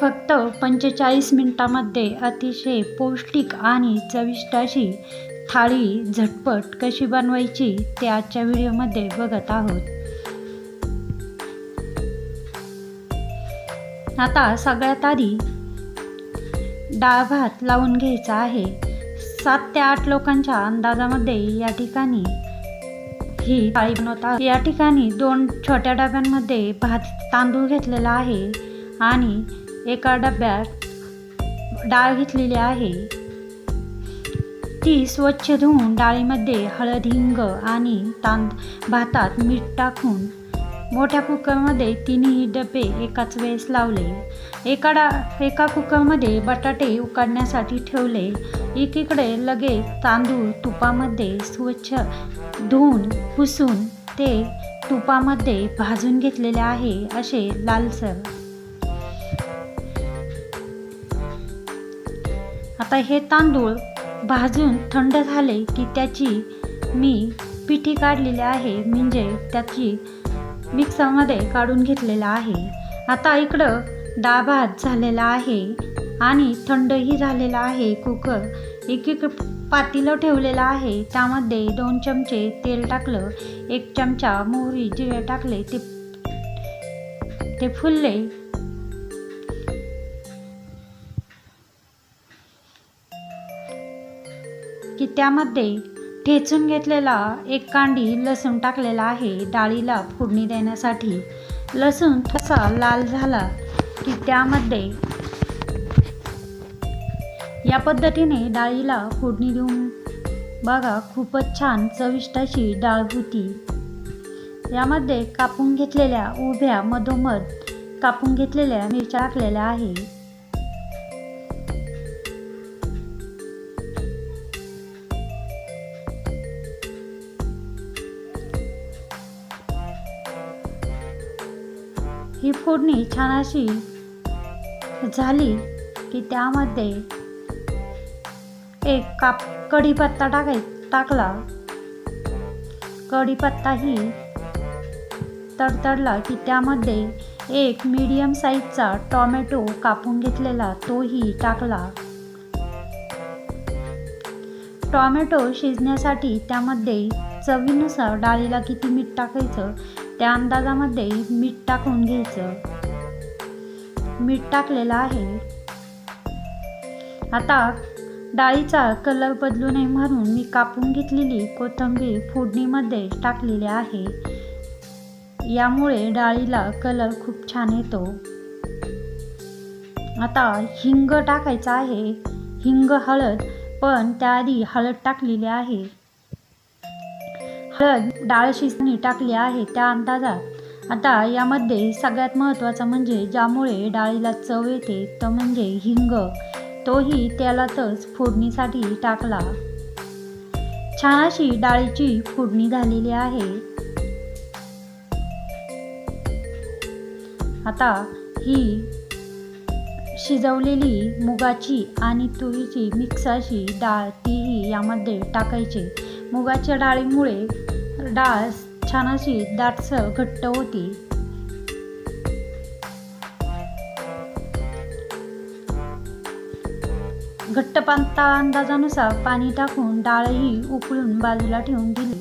फक्त पंचेचाळीस मिनटामध्ये अतिशय पौष्टिक आणि चविष्ट अशी थाळी झटपट कशी बनवायची ते आजच्या व्हिडिओमध्ये बघत आहोत. आता सगळ्यात आधी डाळ भात लावून घ्यायचा आहे. सात ते आठ लोकांच्या अंदाजामध्ये या ठिकाणी ही थाळी बनवता या ठिकाणी दोन छोट्या डब्यांमध्ये भात तांदूळ घेतलेला आहे आणि एका डब्यात डाळ घेतलेली आहे. ती स्वच्छ धुवून डाळीमध्ये हळद हिंग आणि तांद भातात मीठ टाकून मोठ्या कुकरमध्ये तिन्ही डबे एकाच वेळेस लावले. एका डा एका कुकरमध्ये बटाटे उकडण्यासाठी ठेवले. एकीकडे लगेच तांदूळ तुपामध्ये स्वच्छ धुवून पुसून ते तुपामध्ये भाजून घेतलेले आहे असे लालसर आता हे तांदूळ भाजून थंड झाले की त्याची मी पिठी काढलेली आहे. म्हणजे त्याची मिक्सरमध्ये काढून घेतलेला आहे. आता इकडं डाळ भात झालेला आहे आणि थंडही झालेला आहे. कुकर एक एक पातीलं ठेवलेलं आहे. त्यामध्ये दोन चमचे तेल टाकलं एक चमचा मोहरी जिरे टाकले ते ते फुलले. की त्यामध्ये ठेचून घेतलेला एक कांडी लसूण टाकलेला आहे डाळीला फोडणी देण्यासाठी. लसूण थोडासा लाल झाला की त्यामध्ये या पद्धतीने डाळीला फोडणी देऊन बघा खूपच छान चविष्ट अशी डाळ होती. यामध्ये कापून घेतलेल्या उभ्या मधोमध कापून घेतलेल्या मिरच्या टाकलेल्या आहे. ही फोडणी छान अशी झाली की त्यामध्ये एक काप कढीपत्ता टाकाय टाकला. कढीपत्ताही तडतडला की त्यामध्ये एक मीडियम साईजचा टॉमॅटो कापून घेतलेला तोही टाकला. टॉमॅटो शिजण्यासाठी त्यामध्ये चवीनुसार डाळीला किती मीठ टाकायचं त्या अंदाजामध्ये मीठ टाकून घ्यायचं. मीठ टाकलेलं आहे. आता डाळीचा कलर बदलू नये म्हणून मी कापून घेतलेली कोथिंबीर फोडणीमध्ये टाकलेली आहे. यामुळे डाळीला कलर खूप छान येतो. आता हिंग टाकायचं आहे. हिंग हळद पण त्याआधी हळद टाकलेली आहे. हळद डाळ शिजणी टाकली आहे त्या अंदाजात. आता यामध्ये सगळ्यात महत्त्वाचं म्हणजे ज्यामुळे डाळीला चव येते तो म्हणजे हिंग. तोही त्यालातच फोडणीसाठी टाकला. छान अशी डाळीची फोडणी झालेली आहे. आता ही शिजवलेली मुगाची आणि तुरीची मिक्स अशी डाळ तीही यामध्ये टाकायची. मुगाच्या डाळीमुळे डाळ छान अशी दाटसर घट्ट होती. घट्ट पांता अंदाजानुसार पाणी टाकून डाळही उकळून बाजूला ठेवून दिली.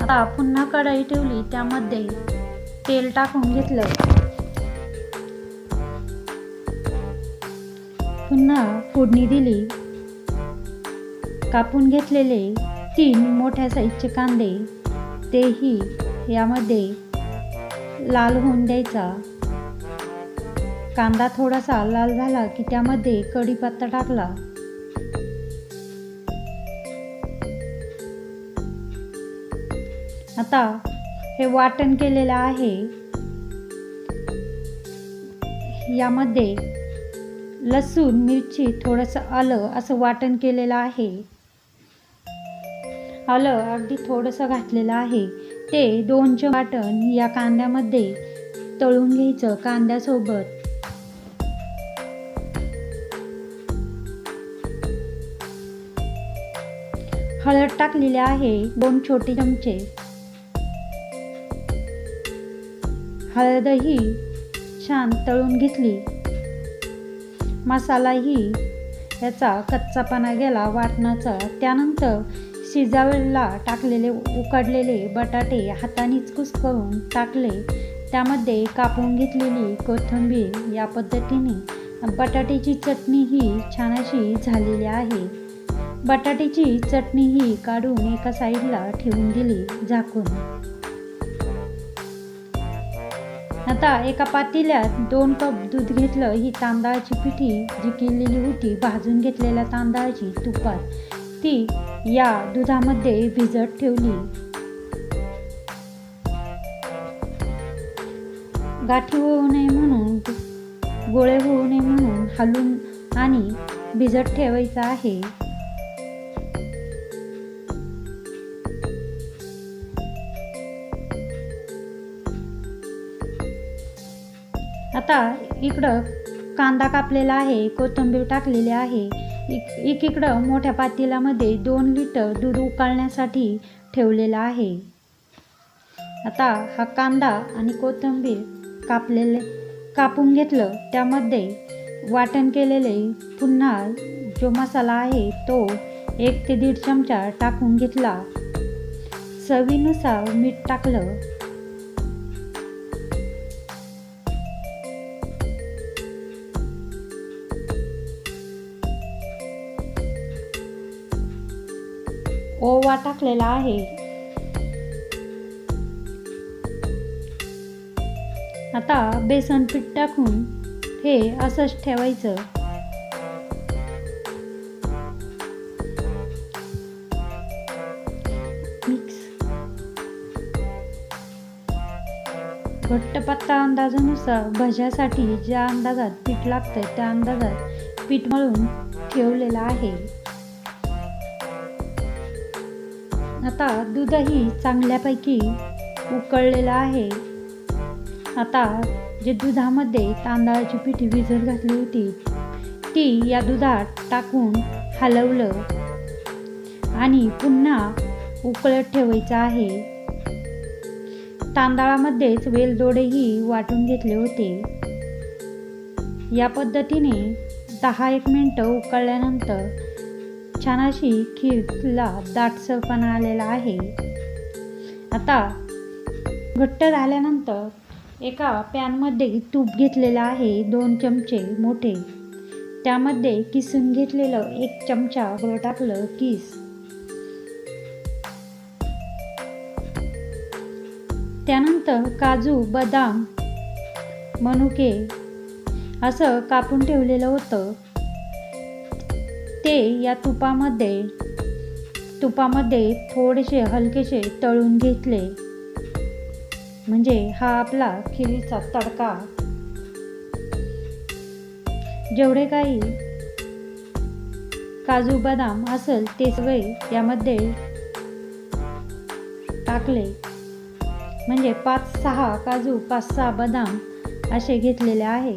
आता पुन्हा कढई ठेवली त्यामध्ये तेल टाकून घेतलं. पुन्हा फोडणी दिली. कापून घेतलेले तीन मोठ्या साईजचे कांदे तेही यामध्ये लाल होऊन द्यायचा. कांदा थोडासा लाल झाला की त्यामध्ये कढीपत्ता टाकला. आता हे वाटण केलेलं आहे. यामध्ये लसूण मिरची थोडंसं आलं असं वाटण केलेलं आहे. आलं अगदी थोडंसं घातलेलं आहे. ते दोन वाटण या कांद्यामध्ये तळून घ्यायचं कांद्यासोबत. हळद टाकलेली आहे दोन छोटे चमचे. हळदही छान तळून घेतली. मसालाही याचा कच्चापणा गेला वाटणाचा. त्यानंतर शिजायला टाकलेले उकडलेले बटाटे हातानेच कुस्करून टाकले. त्यामध्ये कापून घेतलेली कोथिंबीर या पद्धतीने बटाट्याची चटणी ही छान अशी झालेली आहे. बटाट्याची चटणी ही काढून एका साईडला ठेवून दिली झाकून. आता एका पातेल्यात दोन कप दूध घेतलं. ही तांदळाची पिठी जी केलेली होती भाजून घेतलेल्या तांदळाची तुपात ती या दुधामध्ये भिजत ठेवली. गाठी होऊ नये म्हणून गोळे होऊ नये म्हणून हलून आणि भिजत ठेवायचं आहे. आता इकडं कांदा कापलेला आहे कोथिंबीर टाकलेली आहे. एक इकडं मोठ्या पातेल्यामध्ये दोन लिटर दूध उकळण्यासाठी ठेवलेलं आहे. आता हा कांदा आणि कोथिंबीर कापलेले कापून घेतलं. त्यामध्ये वाटण केलेले पुन्हा जो मसाला आहे तो एक ते दीड चमचा टाकून घेतला. चवीनुसार मीठ टाकलं. ओवा टाकलेला आहे. आता बेसन पीठ टाकून हे असंच ठेवायचं. मिक्स. घट्ट पत्ता अंदाजानुसार भज्यासाठी ज्या अंदाजात पीठ लागतं त्या अंदाजात पीठ मळून ठेवलेलं आहे. आता दूधही चांगल्यापैकी उकळलेलं आहे. आता जे दुधामध्ये तांदळाची पिठी भिजत घातली होती ती या दुधात टाकून हलवलं आणि पुन्हा उकळत ठेवायचं आहे. तांदळामध्येच वेलदोडेही वाटून घेतले होते. या पद्धतीने दहा एक मिनटं उकळल्यानंतर छान अशी खीरला दाटसरपणा आलेला आहे. आता घट्ट झाल्यानंतर एका पॅनमध्ये तूप घेतलेलं आहे दोन चमचे मोठे. त्यामध्ये किसून घेतलेलं एक चमचा बरं टाकलं किस. त्यानंतर काजू बदाम मनुके असं कापून ठेवलेलं होतं. ते या तुपामध्ये तुपामध्ये थोडेसे हलकेसे तळून घेतले. म्हणजे हा आपला खिरीचा तडका. जेवढे काही काजू बदाम असेल ते सगळे यामध्ये टाकले. म्हणजे पाच सहा काजू पाच सहा बदाम असे घेतलेले आहे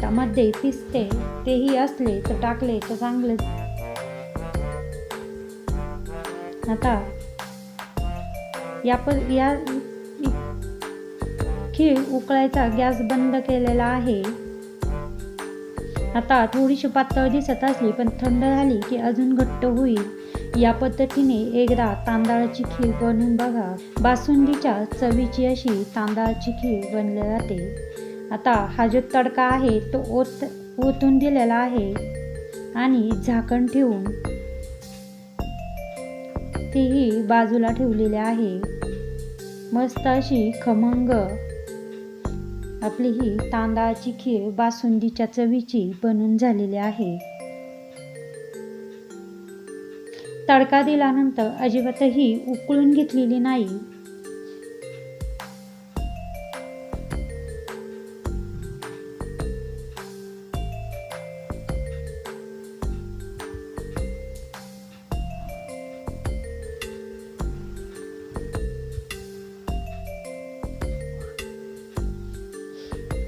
त्यामध्ये पिस्ते तेही असले तर टाकले तर चांगलेच. आता या प या खीर उकळायचा गॅस बंद केलेला आहे. आता थोडीशी पातळ दिसत असली पण थंड झाली की अजून घट्ट होईल. या पद्धतीने एकदा तांदळाची खीर बनवून बघा. बासुंदीच्या चवीची अशी तांदळाची खीर बनली जाते. आता हा जो तडका आहे तो ओत ओतून दिलेला आहे. आणि झाकण ठेवून तीही बाजूला ठेवलेली आहे. मस्त अशी खमंग. आपली ही तांदळाची खीर बासुंदीच्या चवीची बनून झालेली आहे. तडका दिल्यानंतर अजिबातही उकळून घेतलेली नाही.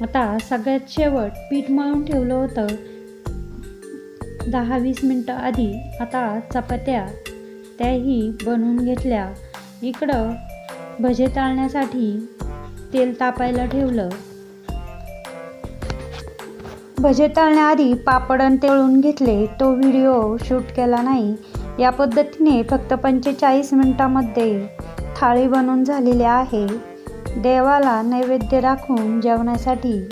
आता सगळ्यात शेवट पीठ मळून ठेवलं होतं. दहा वीस मिनटं आधी आता चपात्या त्याही बनवून घेतल्या. इकडं भजे तळण्यासाठी तेल तापायला ठेवलं. भजे तळण्याआधी पापडन तळून घेतले. तो व्हिडिओ शूट केला नाही. या पद्धतीने फक्त पंचेचाळीस मिनटामध्ये थाळी बनवून झालेली आहे. देवाला नैवेद्य दाखवून जेवणासाठी.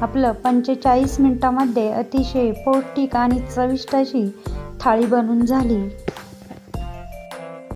आपलं पंचेचाळीस मिनटामध्ये अतिशय पौष्टिक आणि चविष्ट अशी थाळी बनून झाली.